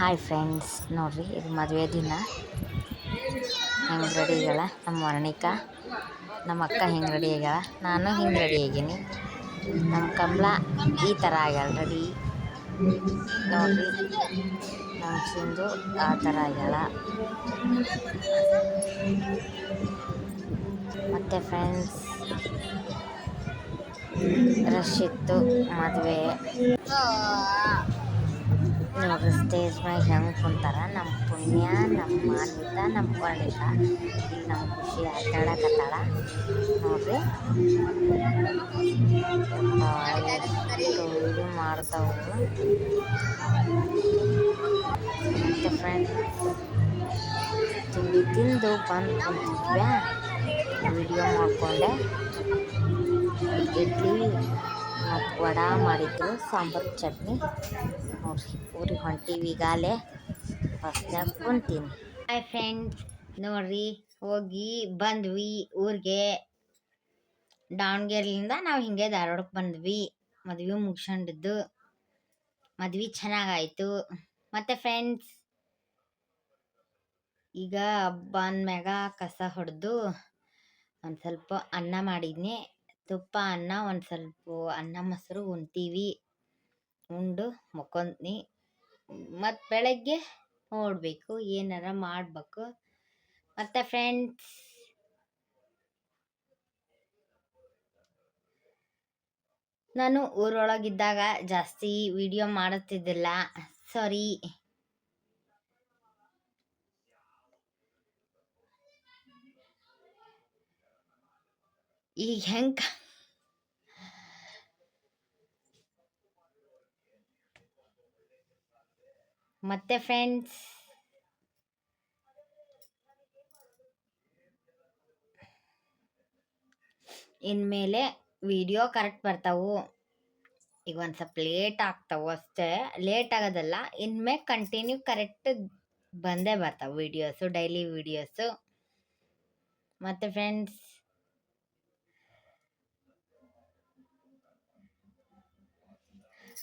Hi friends ನೋಡ್ರಿ, ಇದು ಮದುವೆ ದಿನ. ಹೆಂಗೆ ರೆಡಿ ಆಗ್ಯಾಳ ನಮ್ಮ ವರ್ಣಿಕಾ, ನಮ್ಮ ಅಕ್ಕ ಹೆಂಗೆ ರೆಡಿ ಆಗ್ಯಾಳ ನಾನು ಹಿಂಗೆ ರೆಡಿ ಆಗೀನಿ ನಮ್ಮ ಕಮಲ ಈ ಥರ ಆಗ್ಯಾಳ ರೆಡಿ ನೋಡ್ರಿ, ನಮ್ಮ ಸಿಂಧು ಆ ಥರ ಆಗ್ಯಾಳ. ಮತ್ತು ಫ್ರೆಂಡ್ಸ್ ರಶ್ ಇತ್ತು ಮದುವೆ. ನೋಡ್ರಿ ಸ್ಟೇಜ್ ಮ್ಯಾಗ ಹೆಂಗೆ ಕುಂತಾರ ನಮ್ಮ ಪುಣ್ಯ ನಮ್ಮ ಮಾನ್ವಿತ ನಮ್ಮ ವರ್ಣಿಕ ಇಲ್ಲಿ ನಮ್ಮ ಖುಷಿ ಆಟ ಆಡಕತ್ತಾಳ ನೋಡ್ರಿ ಎಷ್ಟು ಇದು ಮಾಡ್ತಾವು ಮತ್ತು ಫ್ರೆಂಡ್ಸ್ ತಿಂಡಿ ತಿಂದು ಬಂದು ಕುಂತಿದ್ವ್ಯಾ ವಿಡಿಯೋ ಮಾಡಿಕೊಂಡೆ ಇಡ್ಲಿ ಮತ್ತು ವಡ ಮಾಡಿದ್ರು ಸಾಂಬಾರು ಚಟ್ನಿ. ನೋಡಿರಿ, ಊರಿಗೆ ಹೊಂಟೀವಿ ಫಸ್ಟ್ ಬಸ್ನಾಗ ಕುಂತೀನಿ. ಹಾಯ್ ಫ್ರೆಂಡ್ಸ್ ನೋಡ್ರಿ, ಹೋಗಿ ಬಂದ್ವಿ ಊರಿಗೆ. ದಾವಣಗೆರೆಲಿಂದ ನಾವು ಹಿಂಗೆ ಧಾರವಾಡಕ್ಕೆ ಬಂದ್ವಿ. ಮದ್ವೆ ಮುಗಿಸ್ಕೊಂಡಿದ್ದು. ಮದ್ವೆ ಚೆನ್ನಾಗಾಯಿತು. ಮತ್ತು ಫ್ರೆಂಡ್ಸ್ ಈಗ ಹಬ್ಬ ಅಂದ್ಮ್ಯಾಗ ಕಸ ಹೊಡೆದು ಒಂದು ಸ್ವಲ್ಪ ಅನ್ನ ಮಾಡಿದ್ನಿ. ತುಪ್ಪ, ಅನ್ನ ಒಂದು ಸ್ವಲ್ಪ ಅನ್ನ ಮೊಸರು ಉಣ್ತೀವಿ ಉಂಡು ಮಕ್ಕೊಂತೀನಿ. ಮತ್ತು ಬೆಳಗ್ಗೆ ನೋಡಬೇಕು ಏನಾರ ಮಾಡಬೇಕು. ಮತ್ತು ಫ್ರೆಂಡ್ಸ್ ನಾನು ಊರೊಳಗಿದ್ದಾಗ ಜಾಸ್ತಿ ವಿಡಿಯೋ ಮಾಡುತ್ತಿದ್ದಿಲ್ಲ. ಸಾರಿ ಈಗ ಹೆಂಗೆ ಮತ್ತೆ ಫ್ರೆಂಡ್ಸ್ ಇನ್ಮೇಲೆ ವಿಡಿಯೋ ಕರೆಕ್ಟ್ ಬರ್ತಾವು. ಈಗ ಒಂದು ಸ್ವಲ್ಪ ಲೇಟ್ ಆಗ್ತಾವು ಅಷ್ಟೇ. ಲೇಟ್ ಆಗೋದಲ್ಲ ಇನ್ಮೇಲೆ ಕಂಟಿನ್ಯೂ ಕರೆಕ್ಟ್ ಬಂದೇ ಬರ್ತಾವೆ ವಿಡಿಯೋಸು ಡೈಲಿ ವಿಡಿಯೋಸು ಮತ್ತು ಫ್ರೆಂಡ್ಸ್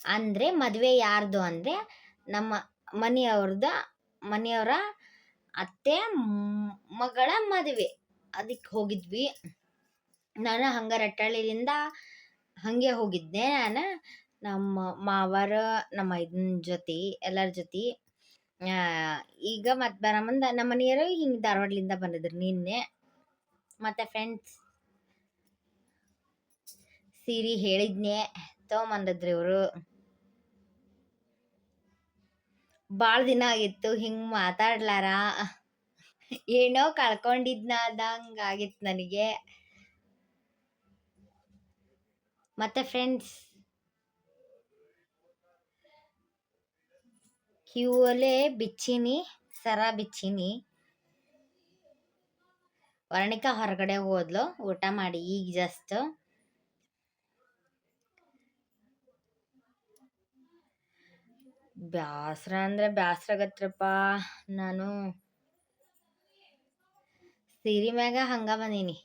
ಅಂದರೆ ಮದುವೆ ಯಾರ್ದು ಅಂದರೆ ನಮ್ಮ ಮನೆಯವ್ರದ, ಮನೆಯವರ ಅತ್ತೆ, ಮಗಳ ಮದುವೆ. ಅದಕ್ಕೆ ಹೋಗಿದ್ವಿ. ನಾನು ಹಂಗೆ ರಟ್ಟಳ್ಳಿಯಿಂದ ಹಾಗೆ ಹೋಗಿದ್ದೆ ನಾನು. ನಮ್ಮ ಮಾವರ, ನಮ್ಮ ಇದನ್ ಜೊತೆ, ಎಲ್ಲರ ಜೊತೆ. ಈಗ ಮತ್ತೆ ಬರ ಮುಂದೆ ನಮ್ಮ ಮನೆಯವರು ಹಿಂಗೆ ಧಾರವಾಡಲಿಂದ ಬಂದಿದ್ರು ನಿನ್ನೆ. ಮತ್ತು ಫ್ರೆಂಡ್ಸ್ ಸೀರೆ ಹೇಳಿದ್ನೆ. ತೊಗೊಂಬಂದಿದ್ರು ಇವರು. ಭಾಳ ದಿನ ಆಗಿತ್ತು, ಹಿಂಗೆ ಮಾತಾಡ್ಲಾರ? ಏನೋ ಕಳ್ಕೊಂಡಿದ್ನಾದಂಗೆ ಆಗಿತ್ತು ನನಗೆ. ಮತ್ತೆ ಫ್ರೆಂಡ್ಸ್ ಕಿವಲೆ ಬಿಚ್ಚಿನಿ, ಸರ ಬಿಚ್ಚಿನಿ. ವರ್ಣಿಕಾ ಹೊರಗಡೆ ಹೋದ್ಲು, ಊಟ ಮಾಡಿ ಈಗ ಜಸ್ಟ್ ಬ್ಯಾಸ್ರ ಅಂದರೆ ಬ್ಯಾಸ್ರ ಆಗತ್ರಪ್ಪ ನಾನು ಸೀರೆ ಮ್ಯಾಗ ಹಂಗ ಬಂದೀನಿ.